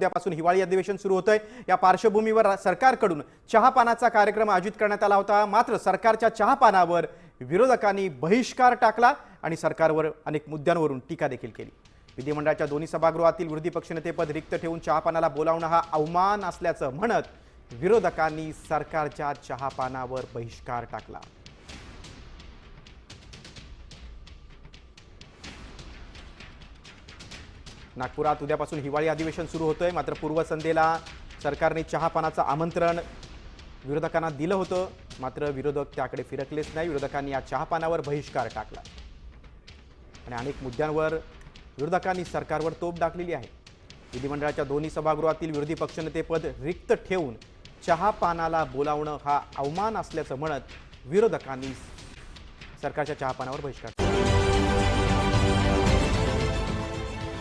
उद्यापासून हिवाळी अधिवेशन सुरू होतंय. या पार्श्वभूमीवर सरकारकडून चहापानाचा कार्यक्रम आयोजित करण्यात आला होता. मात्र सरकारच्या चहापानावर विरोधकांनी बहिष्कार टाकला आणि सरकारवर अनेक मुद्द्यांवरून टीका देखील केली. विधिमंडळाच्या दोन्ही सभागृहातील विरोधी पक्षनेतेपद रिक्त ठेवून चहापानाला बोलावणं हा अवमान असल्याचं म्हणत विरोधकांनी सरकारच्या चहापानावर बहिष्कार टाकला. नागपुरात उद्यापासून हिवाळी अधिवेशन सुरू होतंय. मात्र पूर्वसंध्येला सरकारने चहापानाचं आमंत्रण विरोधकांना दिलं होतं. मात्र विरोधक त्याकडे फिरकलेच नाही. विरोधकांनी या चहापानावर बहिष्कार टाकला. आणि अनेक मुद्द्यांवर विरोधकांनी सरकारवर तोप टाकलेली आहे. विधिमंडळाच्या दोन्ही सभागृहातील विरोधी पक्षनेतेपद रिक्त ठेवून चहापानाला बोलावणं हा अवमान असल्याचं म्हणत विरोधकांनी सरकारच्या चहापानावर बहिष्कार